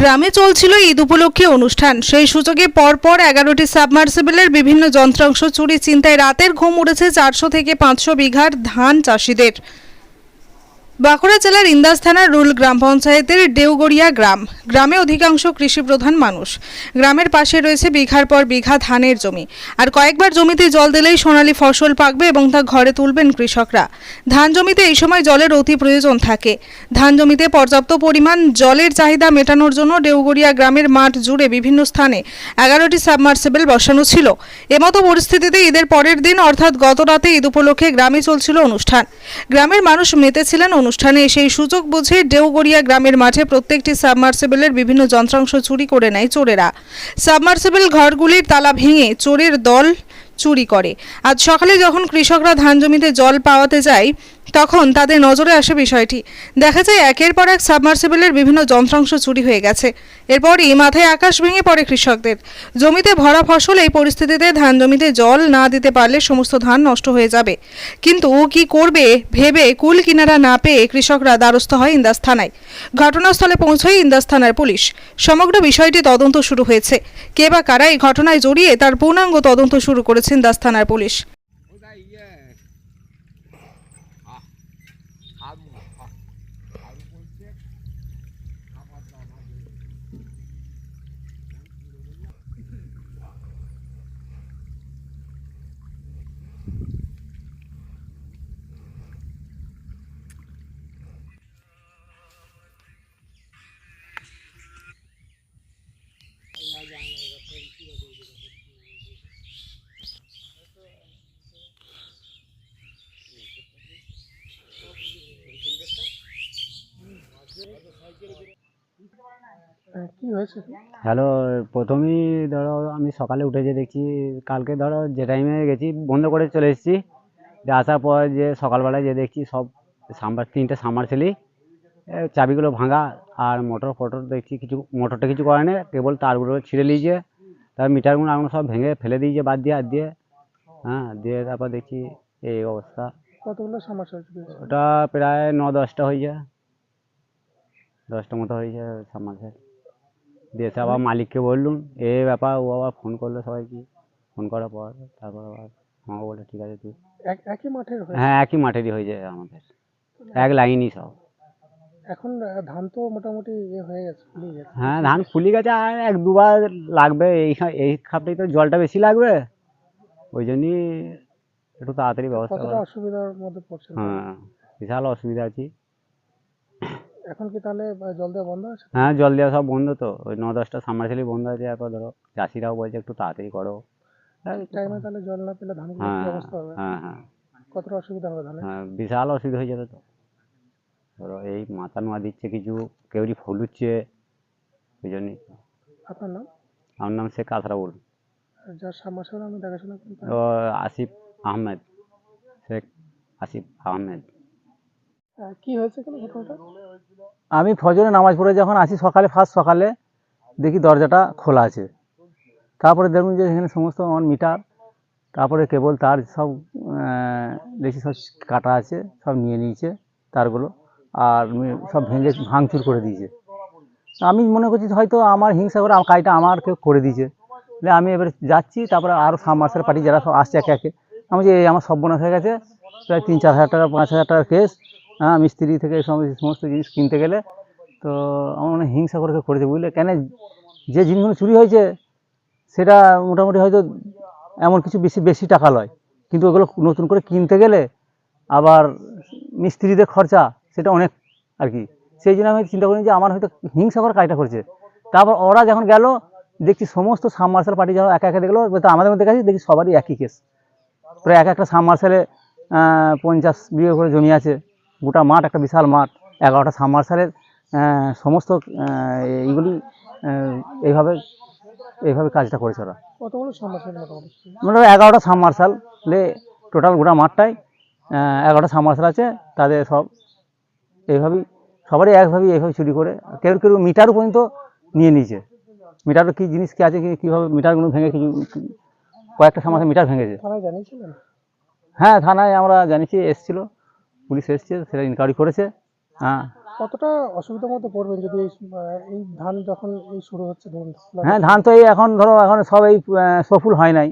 গ্রামে চলছিল ঈদ উপলক্ষে অনুষ্ঠান। সেই সূচকে পরপর এগারোটি সাবমার্সিবলের বিভিন্ন যন্ত্রাংশ চুরি চিন্তায় রাতের ঘুম উড়েছে চারশো থেকে পাঁচশো বিঘার ধান চাষিদের। বাঁকুড়া জেলার ইন্দাস থানার রুল গ্রাম পঞ্চায়েতের ডেউগড়িয়া গ্রাম। গ্রামে অধিকাংশ কৃষিপ্রধান মানুষ। গ্রামের পাশে রয়েছে বিঘার পর বিঘা ধানের জমি। আর কয়েকবার জমিতে জল দিলেই সোনালী ফসল পাকবে এবং তা ঘরে তুলবেন কৃষকরা। ধান জমিতে এই সময় জলের অতি প্রয়োজন থাকে। ধান জমিতে পর্যাপ্ত পরিমাণ জলের চাহিদা মেটানোর জন্য ডেউগড়িয়া গ্রামের মাঠ জুড়ে বিভিন্ন স্থানে এগারোটি সাবমার্সিবল বসানো ছিল। এমতো পরিস্থিতিতে ঈদের পরের দিন, অর্থাৎ গত রাতে ঈদ উপলক্ষে গ্রামে চলছিল অনুষ্ঠান। গ্রামের মানুষ মেতেছিলেন সেই সুযোগ বুঝে ডেউগড়িয়া গ্রামের মাঠে প্রত্যেকটি সাবমার্সেবেলের বিভিন্ন যন্ত্রাংশ চুরি করে নেয় চোরেরা। সাবমার্সেবেল ঘরগুলির তালা ভেঙে চোরের দল চুরি করে। আজ সকালে যখন কৃষকরা ধান জমিতে জল পাওয়াতে যায় তখন তাদের নজরে আসে বিষয়টি। দেখা যায় একের পর এক সাবমার্সিবলের বিভিন্ন যন্ত্রাংশ চুরি হয়ে গেছে। এরপরই মাথায় আকাশ ভেঙে পড়ে কৃষকদের। জমিতে ভরা ফসল এই পরিস্থিতিতে ধান জমিতে জল না দিতে পারলে সমস্ত ধান নষ্ট হয়ে যাবে। কিন্তু কি করবে ভেবে কুল কিনারা না পেয়ে কৃষকরা দ্বারস্থ হয় ইন্দাস থানায়। ঘটনাস্থলে পৌঁছয় ইন্দাস থানার পুলিশ। সমগ্র বিষয়টি তদন্ত শুরু হয়েছে। কে বা কারা এই ঘটনায় জড়িয়ে তার পূর্ণাঙ্গ তদন্ত শুরু করেছে ইন্দাস থানার পুলিশ ওটা ইয়ে আ- আলু আ- আলু বলছে খাবার দানা দিয়ে। কি হয়েছে? হ্যালো প্রথমেই ধরো আমি সকালে উঠে যে দেখছি কালকে ধরো যে টাইমে গেছি বন্ধ করে চলে এসেছি। আসার পর যে সকালবেলায় যে দেখছি সব সাম্বার তিনটে সামারসেলই চাবিগুলো ভাঙা আর মোটর ফটর দেখছি কিছু মোটরটা কিছু করে না কেবল তারগুলো ছিঁড়ে নিয়েছে। তার মিটারগুলো আগুন সব ভেঙে ফেলে দিয়েছে বাদ দিয়ে আর দিয়ে। হ্যাঁ দিয়ে তারপর দেখছি এই অবস্থা। কতগুলো সমস্যা ওটা প্রায় ন দশটা হয়ে যায় দশটা মতো হয়ে যায় সামারসেল দিয়ে এসে আবার মালিককে বললুম এই ব্যাপার ও আবার ফোন করল সবাইকে ফোন করার পর তারপর আবার আমাকে বলল ঠিক আছে তুই এক একই মাঠের হয়ে হ্যাঁ একই মাঠেরই হয়ে যায় আমাদের। এক লাইনই সব। এখন ধান তো মোটামুটি ইয়ে হয়ে গেছে হ্যাঁ ধান ফুলি গেছে আর এক দুবার লাগবে এই এই খাপটাই তো জলটা বেশি লাগবে। ওই জন্যই একটু তাড়াতাড়ি ব্যবস্থা কতটা অসুবিধার মধ্যে পড়ছে হ্যাঁ বিশাল অসুবিধা আছে। এখন কি তাহলে জল দেওয়া বন্ধ আছে? হ্যাঁ জল দেওয়া সব বন্ধ তো। ওই ন দশটা সামারসেলই বন্ধ আছে তারপর ধরো চাষিরাও বলছে একটু তাড়াতাড়ি করো। হ্যাঁ টাইমে তাহলে জল না পেলে ধানগুলো হ্যাঁ অবস্থা হবে? হ্যাঁ হ্যাঁ। কতটা অসুবিধা হবে ধানের হ্যাঁ বিশাল অসুবিধা হয়ে যাবে তো। ধরো এই মাথা নোয়া দিচ্ছে কিছু কেউরি ফলুচ্ছে ওই জন্যই। আপনার নাম? আমার নাম শেখ আর যার সামনাসামনি আমি দেখাশোনা করি ও আসিফ আহমেদ। শেখ আসিফ আহমেদ। আহ, কি হয়েছে আমি ফজরে নামাজ পড়ে যখন আসি, সকালে ফার্স্ট সকালে দেখি দরজাটা খোলা আছে। তারপরে দেখুন যে এখানে সমস্ত আমার মিটার, তারপরে কেবল তার সব দেখি সব কাটা আছে, সব নিয়ে নিয়েছে তারগুলো, আর সব ভেঙে ভাঙচুর করে দিয়েছে। আমি মনে করছি হয়তো আমার হিংসা করে কাজটা আমার কেউ করে দিয়েছে। আমি এবার যাচ্ছি, তারপরে আরও সাবমার্সাল পার্টি, যারা সব আসছে একে একে। আমি যে আমার সর্বনাশ হয়ে গেছে। প্রায় তিন, চার হাজার টাকা, পাঁচ হাজার টাকার কেস হ্যাঁ মিস্ত্রি থেকে সমস্ত জিনিস কিনতে গেলে তো আমার মনে হিংসা করে করেছে, বুঝলে? কেন যে জিনিসগুলো চুরি হয়েছে, সেটা মোটামুটি হয়তো এমন কিছু বেশি বেশি টাকা লয়। কিন্তু ওগুলো নতুন করে কিনতে গেলে আবার মিস্ত্রিদের খরচা, সেটা অনেক আর কি। সেই জন্য আমি চিন্তা করি যে আমার হয়তো হিংসা করে কাজটা করছে। তারপর ওরা যখন গেল, দেখছি সমস্ত সাবমার্শাল পার্টি যখন একা একা দেখল তো আমাদের মধ্যে কাছে দেখি সবারই একই কেস প্রায় এক একটা সাবমার্শালে পঞ্চাশ বিঘে করে জমি আছে। গোটা মাঠ একটা বিশাল মাঠ এগারোটা সাবমার্শালের সমস্ত এইগুলি এইভাবে এইভাবে কাজটা করেছে ওরা। মানে এগারোটা সাবমার্শালে টোটাল গোটা মাঠটাই এগারোটা সাবমার্শাল আছে তাদের সব এইভাবেই সবারই একভাবেই এইভাবে চুরি করে কেউ কেউ মিটারও পর্যন্ত নিয়ে নিয়েছে। মিটারও কী জিনিস কী আছে কী- কীভাবে মিটারগুলো ভেঙে কিছু কয়েকটা সাবমার্শাল মিটার ভেঙেছে। হ্যাঁ থানায় আমরা জানিয়েছি এসছিল। পুলিশ এসছে সেটা ইনকোয়ারি করেছে। হ্যাঁ। কতটা অসুবিধার মধ্যে পড়বেন যদি এই ধান যখন এই শুরু হচ্ছে ধরুন? হ্যাঁ ধান তো এই এখন ধরো এখন সব এই সফল হয় নাই।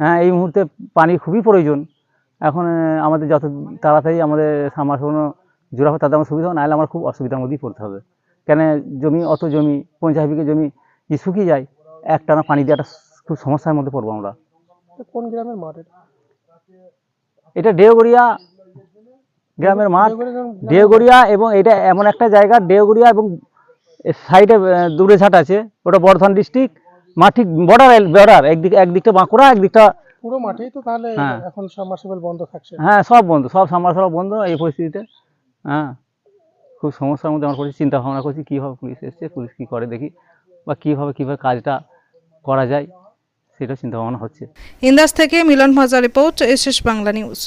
হ্যাঁ এই মুহূর্তে পানির খুবই প্রয়োজন। এখন আমাদের যত তাড়াতাড়ি আমাদের সামার জোড়া হবে তাতে আমার সুবিধা নাহলে আমার খুব অসুবিধার মধ্যেই পড়তে হবে। কেন জমি অত জমি পঞ্চাশ বিঘে জমি যে শুকিয়ে যায় একটানা পানি দেওয়াটা খুব সমস্যার মধ্যে পড়ব আমরা। কোন গ্রামের মাঠ এটা? এটা ডেওগড়িয়া গ্রামের মাঠ ডেওগড়িয়া এবং এটা এমন একটা জায়গা ডেওগড়িয়া এবং সাইডে দূরে ঝাট আছে ওটা বর্ধমান ডিস্ট্রিক্ট। মাঠ ঠিক বর্ডার বর্ডার একদিক একদিকটা বাঁকুড়া একদিকটা পুরো মাঠেই তো তাহলে হ্যাঁ। এখন সাবমার্সিবল বন্ধ থাকছে। হ্যাঁ সব বন্ধ সব সামার বন্ধ এই পরিস্থিতিতে। হ্যাঁ খুব সমস্যার মধ্যে আমার করছি চিন্তা ভাবনা করছি কীভাবে পুলিশ এসছে পুলিশ কী করে দেখি বা কীভাবে কীভাবে কাজটা করা যায় সেটা চিন্তা ভাবনা হচ্ছে। ইন্দাস থেকে মিলন ভাজা রিপোর্ট এস বাংলা নিউজ।